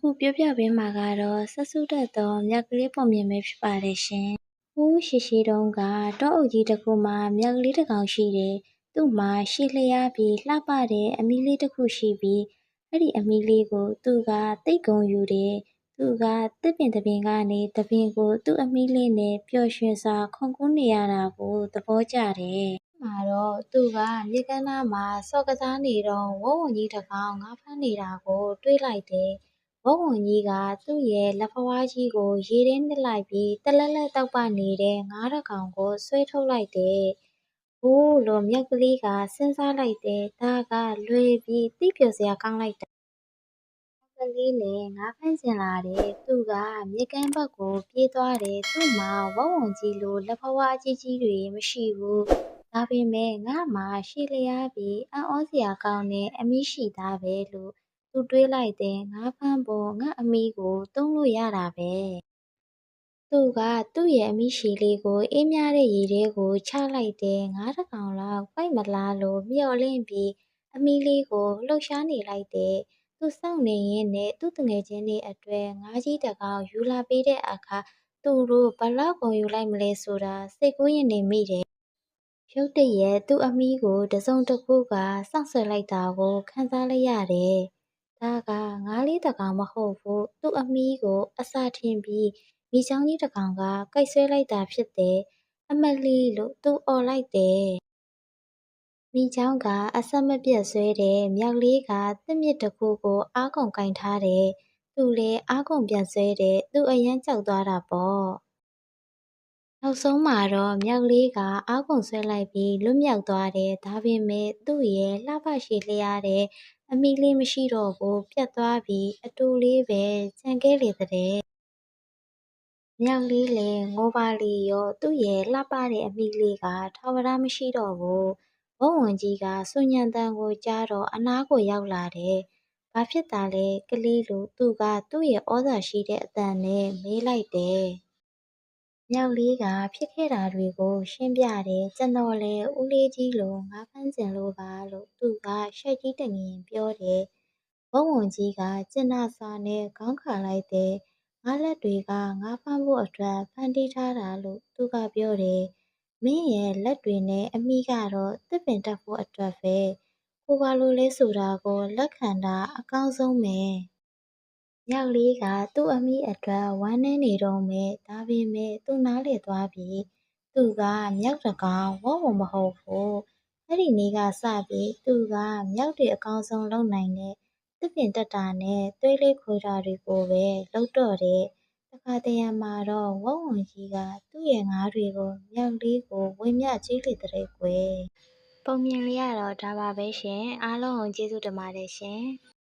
အခုပြောပြပေးမှာကတော့ဆက်စုတတ်သောမြက်ကလေးပုံမြင်ပဲဖြစ်ပါတယ်ရှင်။ဟိုးရှိရှိတုန်းကတောအုပ်ကြီးတစ်ခုမှာမြက်ကလေးတစ်ကောင်ရှိတယ်။သူ့မှာရှေ့လျားပြီးလှပတဲ့အမီလေးတစ်ခုရှိပြီးအဲ့ဒီအမီလေးကို သူကတိတ်ကုံယူတယ်။သူကတစ်ပင်တစ်ပင်ကနေတစ်ပင်ကိုသူ့အမီလေးနဲ့ပျော်ရွှင်စွာခုန်ကူးနေရတာကိုသဘောကျတယ်။မှာတော့သူကမြေကမ်းနားမှာဆော့ကစားနေတော့ဝုန်းဝုန်းကြီးတစ်ကောင်ငါးဖမ်းနေတာကိုတွေးလိုက်တယ်။ ဝုန်းဝုန်းကြီးကသူ့ရဲ့လက်ဖွားကြီးကိုရေထဲနစ်လိုက်ပြီးတလက်လက်တောက်ပနေတဲ့ငါးတစ်ကောင်ကိုဆွဲထုတ်လိုက်တယ်။ဟိုးလို့မြက်ကလေးကစဉ်းစားလိုက်တယ်။ဒါကလွယ်ပြီးသိပျော်စရာကောင်းလိုက်တာ။ကလေးလည်းငါးဖမ်းချင်လာတယ်။သူကမြစ်ကမ်းဘက်ကိုပြေးသွားတယ်။သူ့မှာဝုန်းဝုန်းကြီးလိုလက်ဖွားကြီးကြီးတွေမရှိဘူး။ဒါပေမဲ့ငါ့မှာရှည်လျားပြီးအံ့ဩစရာကောင်းတဲ့အမီးရှိသားပဲလို့ သူတွေးလိုက်တယ်။ငါးဖမ်းဖို့ငါ့အမီးကိုသုံးလို့ရတာပဲ။သူကသူ့ရဲ့အမီးရှည်လေးကိုအေးမြတဲ့ရေထဲကိုချလိုက်တယ်။ငါးတစ်ကောင်လောက်ပိုက်မလားလို့မျှော်လင့်ပြီးအမီးလေးကိုလှုပ်ရှားနေလိုက်တယ်။သူစောင့်နေရင်းနဲ့သူ့သူငယ်ချင်းတွေအတွက်ငါးကြီးတစ်ကောင်ယူလာပေးတဲ့အခါသူတို့ဘယ်လောက်ဂုဏ်ယူလိုက်မလဲဆိုတာစိတ်ကူးယဉ်နေမိတယ်။ရုတ်တရက်သူ့အမီးကိုတစ်စုံတစ်ခုကစောင့်ဆွဲလိုက်တာကိုခံစားလိုက်ရတယ်။ ဒါကငါးလေးတစ်ကောင်မဟုတ်ဘူး။သူ့အမီးကိုအစာထင်ပြီးမိချောင်းကြီးတစ်ကောင်ကကိုက်ဆွဲလိုက်တာဖြစ်တယ်။အမလီလို့သူအော်လိုက်တယ်။မိချောင်းကအဆက်မပြတ်ဆွဲတယ်။မြောက်လေးကသစ်မြစ်တစ်ခုကိုအားကုန်ကင်ထားတယ်။သူလည်းအားကုန်ပြန်ဆွဲတယ်။သူအရမ်းကြောက်သွားတာပေါ့။ နောက်ဆုံးမှာတော့မြောက်လေးကအားကုန်ဆွဲလိုက်ပြီးလွတ်မြောက်သွားတယ်။ဒါပေမဲ့သူ့ရဲ့လှပရှည်လျားတဲ့အမီးလေးမရှိတော့ဘူး။ပြတ်သွားပြီးအတိုလေးပဲကျန်ခဲ့လေသတည်း။မြောက်လေးလည်းငိုပါလေရော။သူ့ရဲ့လှပတဲ့အမီးလေးကထာဝရမရှိတော့ဘူး။ဝုန်းဝုန်းကြီးကဆူညံသံကိုကြားတော့အနားကိုရောက်လာတယ်။ဘာဖြစ်တာလဲကလေးလို့သူကသူ့ရဲ့ဩဇာရှိတဲ့အသံနဲ့မေးလိုက်တယ်။ မြောက်လေးကဖြစ်ခဲ့တာတွေကို ရှင်းပြတယ်။ကျွန်တော်လည်းဦးလေးကြီးလိုငါးဖမ်းချင်လို့ပါလို့သူကရှပ်ကြီးတငင်ပြောတယ်။ဝုန်းဝုန်းကြီးကကြင်နာစွာနဲ့ခေါင်းခါလိုက်တယ်။ငါးလက်တွေကငါးဖမ်းဖို့အတွက်ဖန်တီးထားတာလို့သူကပြောတယ်။မင်းရဲ့လက်တွေနဲ့အမီးကတော့သစ်ပင်တက်ဖို့အတွက်ပဲ။ကိုယ်ဘာလို့လဲဆိုတာကိုလက်ခံတာအကောင်းဆုံးပဲ။ မြောက်လေးကသူ့အမီးအတွက်ဝမ်းနည်းနေတုန်းပဲ။ဒါပေမဲ့သူနားလည်သွားပြီ။သူကမျောက်တစ်ကောင်ဝုန်းဝုန်းမဟုတ်ဘူး။အဲ့ဒီနေ့ကစပြီးသူကမျောက်တွေအကောင်းဆုံးလုပ်နိုင်တဲ့သစ်ပင်တက်တာနဲ့သွေးလေးခွေတာတွေကိုပဲလုပ်တော့တယ်။တခါတရံမှာတော့ဝုန်းဝုန်းကြီးကသူ့ရဲ့ငါးတွေကိုမြောက်လေးကိုဝေမျှကျွေးလေသတည်းကွယ်။ပုံမြင်လေးကတော့ဒါပါပဲရှင်။အားလုံးကိုကျေးဇူးတင်ပါတယ်ရှင်။